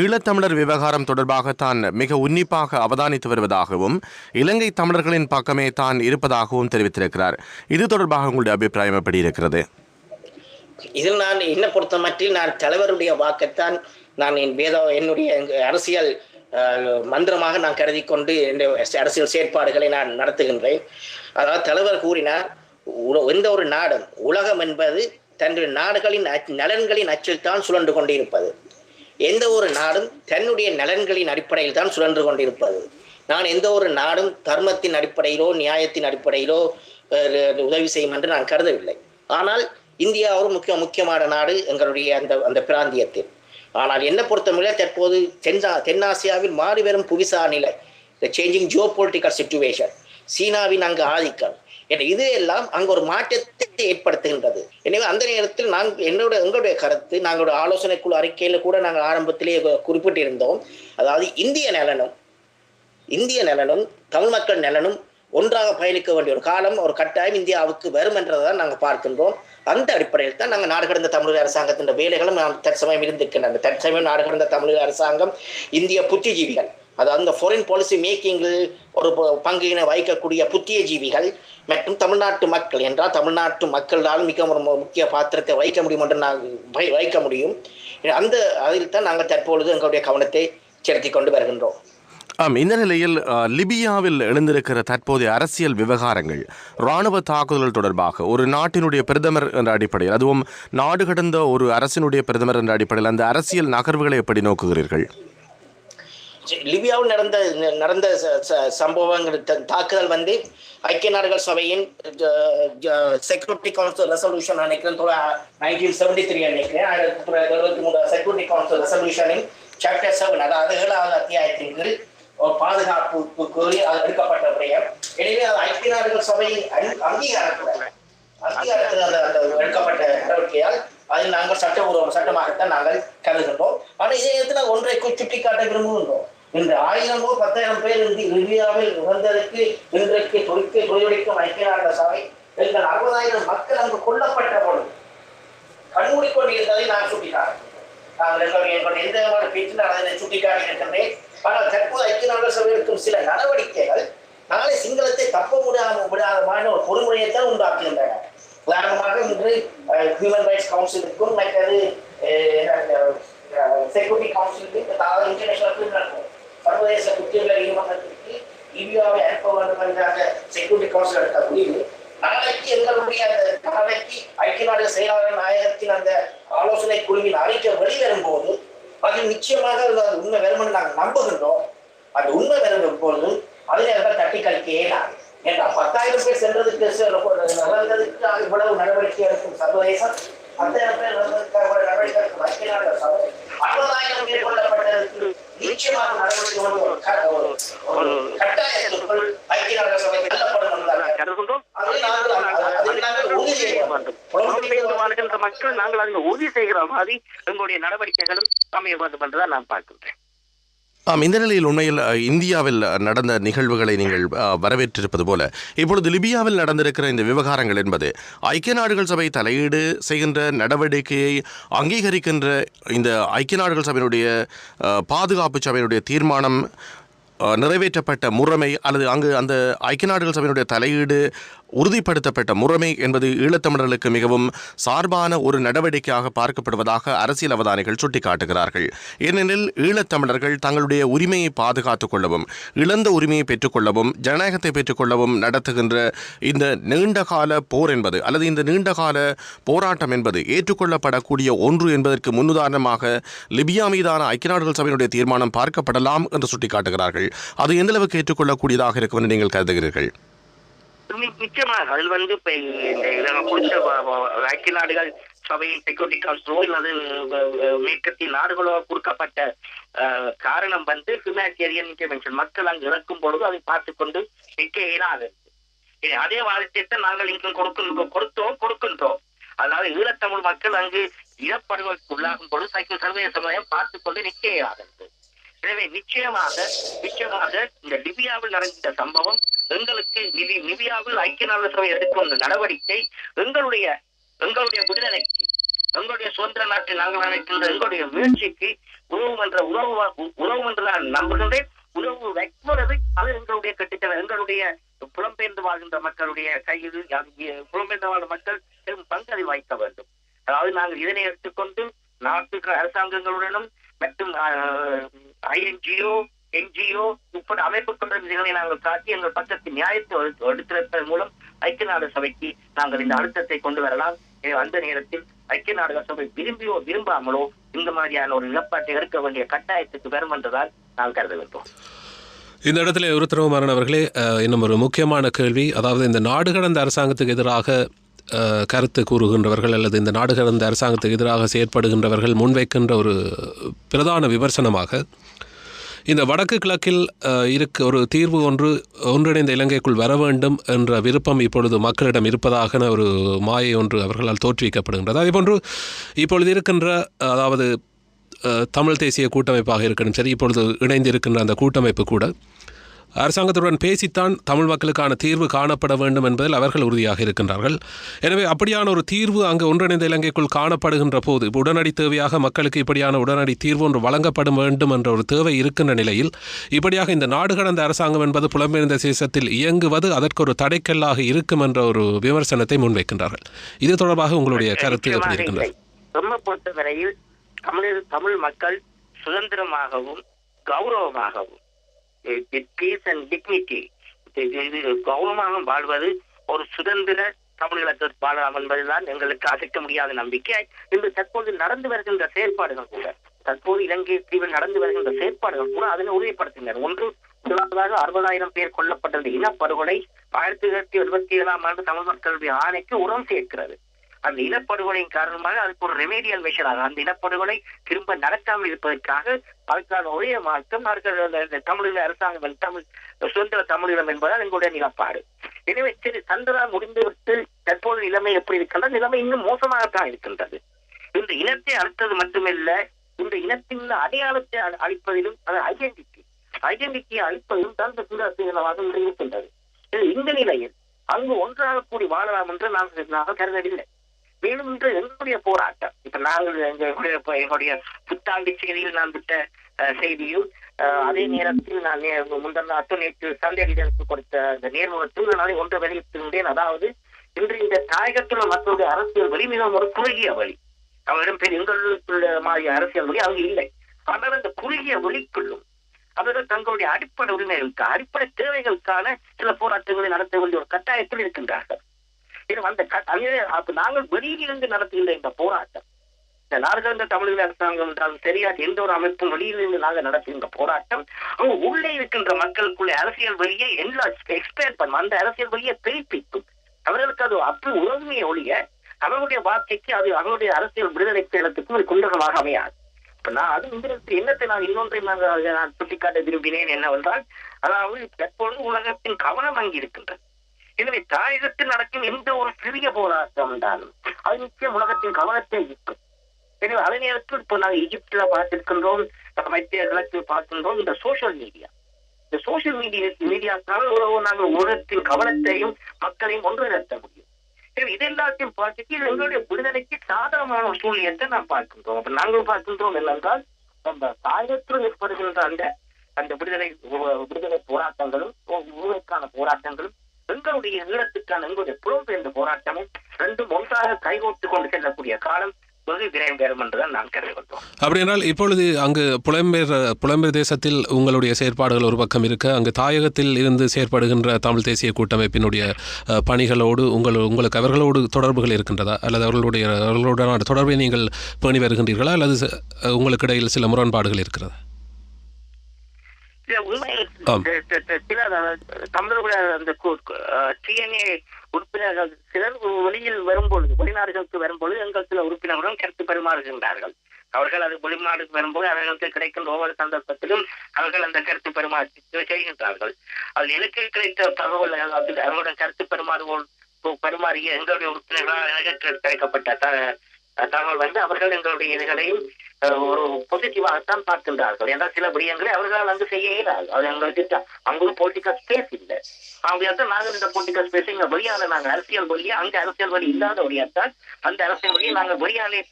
ஈழத்தமிழர் விவகாரம் தொடர்பாக தான் மிக உன்னிப்பாக அவதானித்து வருவதாகவும் இலங்கை தமிழர்களின் பக்கமே தான் இருப்பதாகவும் தெரிவித்திருக்கிறார். இது தொடர்பாக உங்களுடைய அபிப்பிராயம் எப்படி இருக்கிறது? இதில் நான் என்ன பொறுத்த மட்டில் நான் தலைவருடைய வாக்கைத்தான் நான் என் வேத என்னுடைய அரசியல் மந்திரமாக நான் கருதி கொண்டு என்னுடைய அரசியல் செயற்பாடுகளை நான் நடத்துகின்றேன். அதாவது தலைவர் கூறினார் எந்த ஒரு நாடும் உலகம் என்பது தன்னுடைய நாடுகளின் நலன்களின் அச்சில் தான் சுழன்று கொண்டிருப்பது. எந்த ஒரு நாடும் தன்னுடைய நலன்களின் அடிப்படையில் தான் சுழன்று கொண்டிருப்பது. நான் எந்த ஒரு நாடும் தர்மத்தின் அடிப்படையிலோ நியாயத்தின் அடிப்படையிலோ உதவி செய்யும் என்று நான் கருதவில்லை. ஆனால் இந்தியா ஒரு முக்கிய முக்கியமான நாடு எங்களுடைய அந்த அந்த பிராந்தியத்தில். ஆனால் என்ன பொறுத்தமில்லை தற்போது தென்னா தென்னாசியாவில் மாறி வரும் புவிசார் நிலை. The changing geopolitical situation சீனாவின் அங்கு ஆதிக்கம். என இது எல்லாம் அங்கு ஒரு மாற்றத்தை ஏற்படுத்துகின்றது. எனவே அந்த நேரத்தில் நாங்கள் என்னோட எங்களுடைய கருத்து நாங்களுடைய ஆலோசனை குழு அறிக்கையில் கூட நாங்கள் ஆரம்பத்திலே குறிப்பிட்டிருந்தோம். அதாவது இந்திய நலனும் இந்திய நலனும் தமிழ் மக்கள் நலனும் ஒன்றாக பயணிக்க வேண்டிய ஒரு காலம் ஒரு கட்டாயம் இந்தியாவுக்கு வரும் என்றதான் நாங்கள் பார்க்கின்றோம். அந்த அடிப்படையில் தான் நாங்கள் நாடு கடந்த தமிழக அரசாங்கத்தின் வேலைகளும் நாம் தற்சமயம் இருந்திருக்கின்றன. தற்சமயம் நாடு கடந்த தமிழக அரசாங்கம் இந்திய புத்திஜீவிகள் அதாவது அந்த ஃபாரின் பாலிசி மேக்கிங்கில் ஒரு பங்கினை வகிக்கக்கூடிய புத்திய ஜீவிகள் மற்றும் தமிழ்நாட்டு மக்கள். என்றால் தமிழ்நாட்டு மக்களால் மிக ஒரு முக்கிய பாத்திரத்தை வகிக்க முடியும் என்று நான் வகிக்க முடியும். அந்த அதில் தான் நாங்கள் தற்பொழுது எங்களுடைய கவனத்தை செலுத்தி கொண்டு வருகின்றோம். ஆம் இந்த நிலையில் லிபியாவில் எழுந்திருக்கிற தற்போதைய அரசியல் விவகாரங்கள் இராணுவ தாக்குதல் தொடர்பாக ஒரு நாட்டினுடைய பிரதமர் என்ற அடிப்படையில் அதுவும் நாடு கடந்த ஒரு அரசினுடைய பிரதமர் என்ற அடிப்படையில் அந்த அரசியல் நகர்வுகளை எப்படி நோக்குகிறீர்கள்? லிபியாவில் நடந்த நடந்த ச- ச- சம்பவங்கள் த- தாக்குதல் வந்து ஐக்கிய நாடுகள் சபையின் செக்யூரிட்டி கவுன்சில் ரெசல்யூஷன் நினைக்கிறேன் நைன்டீன் செவன்டி த்ரீ நினைக்கிறேன் ஆயிரத்தி தொள்ளாயிரத்தி எழுபத்தி மூணு செக்யூரிட்டி கவுன்சில் ரெசல்யூஷனின் சாப்டர் செவன் அதாவது ஏழாவது அத்தியாயத்தின் கீழ் பாதுகாப்பு கோரி அது எடுக்கப்பட்ட விடயம். எனவே அது ஐக்கிய நாடுகள் சபையின் அங்கீ- அங்கீகாரத்துடன் அங்கீகாரத்தில் அந்த அந்த எடுக்கப்பட்ட நடவடிக்கையால் அதில் நாங்கள் சட்டபூர்வ சட்டமாகத்தான் நாங்கள் கருதுகின்றோம். ஆனால் இதே நேரத்தில் ஒன்றை கு- சுட்டிக்காட்ட விரும்புகின்றோம். இன்று ஆயிரமோ பத்தாயிரம் பேர் லிபியாவில் இறந்ததற்கு இன்றைக்கு துடிக்க துடிக்கும் ஐக்கிய நாடுகள் சபை எங்கள் அறுபதாயிரம் மக்கள் அங்கு கொல்லப்பட்ட பொழுது கண்மூடிக்கொண்டிருந்ததை நான் சுட்டிக்காட்டேன் நாங்கள் எங்களுடைய எங்களுடைய எந்த விதமான பேச்சு நான் அதனை சுட்டிக்காட்டி இருக்கின்றேன் ஆனால் தற்போது ஐக்கிய நாடுகள் சபை எடுக்கும் சில நடவடிக்கைகள் நாளை சிங்களத்தை தப்ப முடியாம விடாதமான ஒரு பொறுமுறையைத்தான் உண்டாக்குகின்றன. உதாரணமாக இன்று ஹியூமன் ரைட்ஸ் கவுன்சிலுக்கும் மற்றது செக்யூரிட்டி கவுன்சிலுக்கும் இன்டர்நேஷனல் நடக்கும் சர்வதேச குற்றவியல் நீதிமன்றத்திற்கு லிபியாவை அனுப்ப வேண்டும் என்ற செக்யூரிட்டி கவுன்சில் எடுத்த முடிவு. நாளைக்கு எங்களுடைய அந்த நாளைக்கு ஐக்கிய நாடு செயலாளர் நாயகத்தின் அந்த ஆலோசனை குழுவின் அறிக்கை வெளிவரும் போது அது நிச்சயமாக அது உண்மை வரும் நாங்கள் நம்புகின்றோம். அது உண்மை வரும் போது அதில் எல்லாம் தட்டி கழிக்க நாங்கள். ஏன்னா பத்தாயிரம் பேர் சென்றதுக்கு நடந்ததுக்கு இவ்வளவு நடவடிக்கை எடுக்கும் சர்வதேசம் பத்தாயிரம் பேர் நடந்ததுக்காக நடவடிக்கை எடுக்கும் ஐக்கிய நாடுகள் சபை. நடவடிக்கை ஒரு ஒரு- கட்டாயத்திற்குள் ஐக்கிய நாடுகள் சபை வாழ்கின்ற மக்கள் நாங்கள் அங்கு உறுதி செய்கிற மாதிரி எங்களுடைய நடவடிக்கைகளும் அமைய வேண்டும் என்றுதான் நான் பார்க்கின்றேன். ஆம் இந்த நிலையில் உண்மையில் இந்தியாவில் நடந்த நிகழ்வுகளை நீங்கள் வரவேற்றிருப்பது போல இப்பொழுது லிபியாவில் நடந்திருக்கிற இந்த விவகாரங்கள் என்பது ஐக்கிய நாடுகள் சபை தலையீடு செய்கின்ற நடவடிக்கையை அங்கீகரிக்கின்ற இந்த ஐக்கிய நாடுகள் சபையினுடைய பாதுகாப்பு சபையினுடைய தீர்மானம் நிறைவேற்றப்பட்ட முறைமை அல்லது அங்கு அந்த ஐக்கிய நாடுகள் சபையினுடைய தலையீடு உறுதிப்படுத்தப்பட்ட முறைமை என்பது ஈழத்தமிழர்களுக்கு மிகவும் சார்பான ஒரு நடவடிக்கையாக பார்க்கப்படுவதாக அரசியல் அவதானிகள் சுட்டிக்காட்டுகிறார்கள். ஏனெனில் ஈழத்தமிழர்கள் தங்களுடைய உரிமையை பாதுகாத்துக் கொள்ளவும் இழந்த உரிமையை பெற்றுக்கொள்ளவும் ஜனநாயகத்தை பெற்றுக்கொள்ளவும் நடத்துகின்ற இந்த நீண்டகால போர் என்பது அல்லது இந்த நீண்டகால போராட்டம் என்பது ஏற்றுக்கொள்ளப்படக்கூடிய ஒன்று என்பதற்கு முன்னுதாரணமாக லிபியா மீதான ஐக்கிய நாடுகள் சபையினுடைய தீர்மானம் பார்க்கப்படலாம் என்று சுட்டிக்காட்டுகிறார்கள். அது எந்த அளவுக்கு ஏற்றுக்கொள்ளக்கூடியதாக இருக்கும் என்று நீங்கள் கருதுகிறீர்கள்? நிச்சயமாக. அதில் வந்து இப்ப இந்த குறித்த ஐக்கிய நாடுகள் சபையின் செக்யூரிட்டி கவுன்சிலோ அல்லது மேற்கத்திய நாடுகளோ கொடுக்கப்பட்ட அஹ், காரணம் வந்து ஹியூமானிட்டேரியன் இன்டர்வென்ஷன் மக்கள் அங்கு இறக்கும் பொழுது அதை பார்த்துக்கொண்டு நிற்க இயலாது. அதே வாதத்தை நாங்கள் இங்கு கொடுக்கின்றோம் கொடுத்தோம் கொடுக்கின்றோம். அதாவது ஈழத்தமிழ் மக்கள் அங்கு இனப்படுகொலைக்கு உள்ளாகும் பொழுது சைக்கிள் சர்வதேச சமுதாயம் பார்த்துக்கொண்டு நிற்க இயலாது. எனவே நிச்சயமாக நிச்சயமாக இந்த லிபியாவில் நடந்த சம்பவம் எங்களுக்கு நிதி லிபியாவில் ஐக்கிய நாடுகள் சபை எடுக்கும் அந்த நடவடிக்கை எங்களுடைய எங்களுடைய விடுதலைக்கு எங்களுடைய சுதந்திர நாட்டை நாங்கள் அமைக்கின்ற எங்களுடைய முயற்சிக்கு உறவு என்ற உறவு உறவு என்று நான் நம்புகின்றேன். உறவு வைப்பது அது எங்களுடைய கட்டுத்தன எங்களுடைய புலம்பெயர்ந்து வாழ்கின்ற மக்களுடைய கையில் புலம்பெயர்ந்து வாழ்ந்த மக்கள் பெரும் பங்கை வைக்க வேண்டும். அதாவது நாங்கள் இதனை எடுத்துக்கொண்டு நாட்டு அரசாங்கங்களுடனும் மற்றும் ஐஎன்ஜிஓ என்ஜிஓ உட்பட அமைப்புகளுடன் இதனை நாங்கள் காட்டி எங்கள் பக்கத்து நியாயத்தை எடுத்திருப்பதன் மூலம் ஐக்கிய நாடு சபைக்கு நாங்கள் இந்த அழுத்தத்தை கொண்டு வரலாம். அந்த நேரத்தில் ஐக்கிய நாடுகள் சபை விரும்பியோ விரும்பாமலோ இந்த மாதிரியான ஒரு நிலப்பாட்டை எடுக்க வேண்டிய கட்டாயத்துக்கு வரும் என்றதால் நாங்கள் கருத வேண்டும் இந்த இடத்துல உருத்திரவமாறன் அவர்களே இன்னும் ஒரு முக்கியமான கேள்வி. அதாவது இந்த நாடு கடந்த அரசாங்கத்துக்கு எதிராக கருத்து கூறுகின்றவர்கள் அல்லது இந்த நாடு கடந்த அரசாங்கத்துக்கு எதிராக செயற்படுகின்றவர்கள் முன்வைக்கின்ற ஒரு பிரதான விமர்சனமாக இந்த வடக்கு கிழக்கில் இருக்க ஒரு தீர்வு ஒன்று ஒன்றிணைந்த இலங்கைக்குள் வர வேண்டும் என்ற விருப்பம் இப்பொழுது மக்களிடம் இருப்பதாக ஒரு மாயை ஒன்று அவர்களால் தோற்றுவிக்கப்படுகின்றது. அதேபோன்று இப்பொழுது இருக்கின்ற அதாவது தமிழ் தேசிய கூட்டமைப்பாக இருக்கணும் சரி இப்பொழுது இணைந்திருக்கின்ற அந்த கூட்டமைப்பு கூட அரசாங்கத்துடன் பேசித்தான் தமிழ் மக்களுக்கான தீர்வு காணப்பட வேண்டும் என்பதில் அவர்கள் உறுதியாக இருக்கின்றார்கள். எனவே அப்படியான ஒரு தீர்வு அங்கு ஒன்றிணைந்த இலங்கைக்குள் காணப்படுகின்ற போது உடனடி தேவையாக மக்களுக்கு இப்படியான உடனடி தீர்வு ஒன்று வழங்கப்பட வேண்டும் என்ற ஒரு தேவை இருக்கின்ற நிலையில் இப்படியாக இந்த நாடு கடந்த அரசாங்கம் என்பது புலம்பெயர்ந்த தேசத்தில் இயங்குவது அதற்கு ஒரு தடைக்கல்லாக இருக்கும் என்ற ஒரு விமர்சனத்தை முன்வைக்கின்றார்கள். இது தொடர்பாக உங்களுடைய கருத்து எப்படி இருக்கின்றது? பொறுத்தவரையில் தமிழ் மக்கள் சுதந்திரமாகவும் கௌரவமாகவும் பீஸ் அண்ட் டிக்னிட்டி கௌரவமாக வாழ்வது ஒரு சுதந்திர தமிழகத்தில் பாடலாம் என்பதுதான் எங்களுக்கு அசைக்க முடியாத நம்பிக்கை. இன்று தற்போது நடந்து வருகின்ற செயற்பாடுகள் கூட தற்போது இலங்கை தீவில் நடந்து வருகின்ற செயற்பாடுகள் கூட அதனை உறுதிப்படுத்தினர் ஒன்று முதலாவதாக அறுபதாயிரம் பேர் கொல்லப்பட்டது இனப்படுகொலை ஆயிரத்தி தொள்ளாயிரத்தி எழுபத்தி ஏழாம் ஆண்டு தமிழ் மக்களுடைய ஆணைக்கு உரம் சேர்க்கிறது. அந்த இனப்படுகொலையின் காரணமாக அதுக்கு ஒரு ரெமேடியல் மெஷராக அந்த இனப்படுகொலை திரும்ப நடக்காமல் இருப்பதற்காக அதுக்கான ஒரே மாற்றம் அவர்கள் தமிழீழ அரசாங்கம் தமிழ் சுதந்திர தமிழீழம் என்பதால் எங்களுடைய நிலப்பாடு. எனவே சரி சந்திரா முடிந்துவிட்டு தற்போது நிலைமை எப்படி இருக்கின்றது நிலைமை இன்னும் மோசமாகத்தான் இருக்கின்றது. இந்த இனத்தை அழித்தது மட்டுமல்ல இந்த இனத்தின் உள்ள அடையாளத்தை அ- அழிப்பதிலும் அது ஐடென்டிட்டி ஐடென்டிட்டியை அழிப்பதிலும் தான் இந்த சுதந்திரவாதம் இருக்கின்றது. இது இந்த நிலையில் அங்கு ஒன்றாக கூடி வாழலாம் என்று நாங்கள் கருதவில்லை. மேலும் எங்களுடைய போராட்டம். இப்ப நாங்கள் எங்களுடைய என்னுடைய எங்களுடைய புத்தாண்டு செய்தியில் நான் விட்ட செய்தியும் அதே நேரத்தில் நான் முந்தன அத்து நேற்று சந்தேகத்திற்கு கொடுத்த அந்த நேர்முகத்தில் நான் ஒன்று வெளியிட்டிருந்தேன். அதாவது இன்று இந்த தாயகத்தில் உள்ள மக்களுடைய அரசியல் வழி மிகவும் ஒரு குறுகிய வழி. அவரிடம் பேர் எங்களுக்குள்ள மாதிரி அரசியல் வழி அங்கு இல்லை. ஆனால் அந்த குறுகிய வழிக்குள்ளும் அவர்கள் தங்களுடைய அடிப்படை உரிமைகளுக்கு அடிப்படை தேவைகளுக்கான சில போராட்டங்களை நடத்த வேண்டிய ஒரு கட்டாயத்தில் இருக்கின்றார்கள். அந்த க- அப்ப நாங்கள் வெளியிலிருந்து நடத்துகின்ற இந்த போராட்டம். இந்த நாடுகளந்த தமிழக அரசாங்கம் என்றாலும் சரியா எந்த ஒரு அமைப்பும் வெளியிலிருந்து நாங்கள் நடத்துகின்ற போராட்டம். அவங்க உள்ளே இருக்கின்ற மக்களுக்குள்ள அரசியல் வழியை எல்லா எக்ஸ்பேர் பண்ணும் அந்த அரசியல் வழியை பிரிப்பிக்கும் அவர்களுக்கு அது அப்படி உறவுமையை ஒழிய அவர்களுடைய வாழ்க்கைக்கு அது அவருடைய அரசியல் விடுதலை பேரத்துக்கும் ஒரு குண்டகமாக அமையாது. இப்ப நான் அது இந்த என்னத்தை நான் இன்னொன்றை நான் நான் சுட்டிக்காட்ட விரும்பினேன் என்னவென்றால் அதாவது தற்பொழுது உலகத்தின் கவனம் அங்கி இருக்கின்றது. எனவே தாயகத்தில் நடக்கும் எந்த ஒரு சிறிய போராட்டம் என்றாலும் அது நிச்சயம் உலகத்தின் கவனத்தை ஈர்க்கும். எனவே அதே நேரத்தில் இப்போ நாங்கள் எகிப்தில் பார்த்திருக்கின்றோம் மத்திய கிழக்கில் பார்க்கின்றோம் இந்த சோசியல் மீடியா இந்த சோசியல் மீடியா மீடியாக்கான உறவு நாங்கள் உலகத்தின் கவனத்தையும் மக்களையும் ஒன்று நிறுத்த முடியும். எனவே இதெல்லாத்தையும் பார்த்துட்டு இது எங்களுடைய விடுதலைக்கு சாதகமான ஒரு சூழ்நிலையத்தை நாம் பார்க்கின்றோம். அப்ப நாங்கள் பார்க்கின்றோம் என்னென்றால் அந்த தாயகத்தில் ஏற்படுகின்ற அந்த அந்த விடுதலை விடுதலை போராட்டங்களும் உரிமைக்கான போராட்டங்களும் எங்களுடைய ஈழத்துக்கான எங்களுடைய புலம்பெயர்ந்த போராட்டமும் ரெண்டும் ஒன்றாக கைகோர்த்து கொண்டு செல்லக்கூடிய காலம் வெகு விரைவில் வரும் என்றுதான் நான் கருதுகின்றோம். அப்படி என்றால் இப்பொழுது அங்கு புலம்பெயர் புலம்பெயர் தேசத்தில் உங்களுடைய செயற்பாடுகள் ஒரு பக்கம் இருக்க. அங்கு தாயகத்தில் இருந்து செயற்படுகின்ற தமிழ் தேசிய கூட்டமைப்பினுடைய பணிகளோடு உங்கள் உங்களுக்கு அவர்களோடு தொடர்புகள் இருக்கின்றதா? அல்லது அவர்களுடைய அவர்களுடனான தொடர்பை நீங்கள் பேணி வருகின்றீர்களா? அல்லது உங்களுக்கு இடையில் சில முரண்பாடுகள் இருக்கிறதா இல்ல, உண்மையில் ஆம். த- த- த- சில அஹ், தமிழர்களுடைய அந்த டிஎன்ஏ உறுப்பினர்கள் சிலர் வெளியில் வரும்பொழுது வெளிநாடுகளுக்கு வரும்பொழுது எங்கள் சில உறுப்பினர்களும் கருத்து பரிமாறுகின்றார்கள். அவர்கள் அது வெளிநாடுக்கு வரும்போது அவர்களுக்கு கிடைக்கின்ற ஒவ்வொரு சந்தர்ப்பத்திலும் அவர்கள் அந்த கருத்து பரிமாற்றத்தை செய்கின்றார்கள். அதில் எனக்கு கிடைத்த தகவல் அவர்களுடன் கருத்து பரிமாறுவோம் பரிமாறிய எங்களுடைய உறுப்பினர்களால் எனக்கு கிடைக்கப்பட்ட தகவல் வந்து அவர்கள் எங்களுடைய இதுகளையும் ஒரு பாசிட்டிவாகத்தான் பார்க்கின்றார்கள். என்றால் சில விடயங்களை அவர்களால் அங்கு செய்ய இயலாது. அது எங்களுக்கு அங்கு பொலிட்டிக்கல் ஸ்பேஸ் இல்லை. ஆகையாத்தான் நாங்கள் இந்த பொலிட்டிக்கல் ஸ்பேஸ் இங்க வெளியால நாங்கள் அரசியல் வழியா அங்கே அரசியல் வழி இல்லாத வழியாத்தான் அந்த அரசியல் வழியை நாங்கள் வெளியாலே